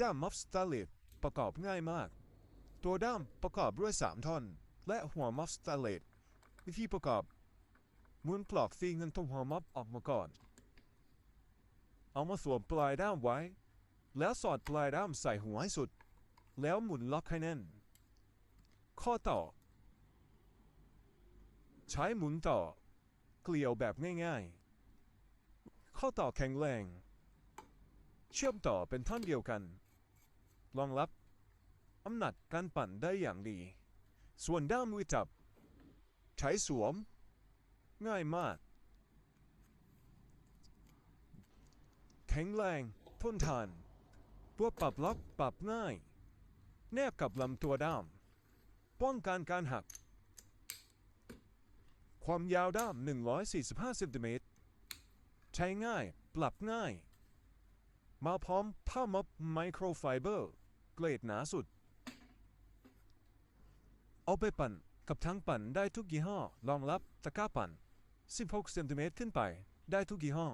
ด้ามมัฟสตาเลตประกอบง่ายมาก ตัวด้ามประกอบด้วย 3 ท่อน และหัวมัฟสตาเลตวิธีประกอบหมุนปลอกซีเงินตรงหัวมัฟออกมาก่อน เอามาสวมปลายด้ามไว้ แล้วสอดปลายด้ามใส่หัวให้สุด แล้วหมุนล็อกให้แน่น ข้อต่อ ใช้หมุนต่อ เกลียวแบบง่ายๆ ข้อต่อแข็งแรง เชื่อมต่อเป็นท่อนเดียวกัน รองรับน้ำนักการปั่นได้อย่างดี ส่วนด้ามมือจับ ใช้สวม ง่ายมาก แข็งแรงทนทาน ตัวปรับล็อกปรับง่าย แนบกับลำตัวด้าม ป้องกันการหัก ความยาวด้าม 145เซนติเมตร ใช้ง่าย ปรับง่าย มาพร้อมผ้ามับไมโครไฟเบอร์เกรดหนาสุด เอาไปปั่นกับทั้งปั่นได้ทุกยี่ห้อรองรับตะกร้าปั่น 16 เซนติเมตรขึ้นไปได้ทุกยี่ห้อ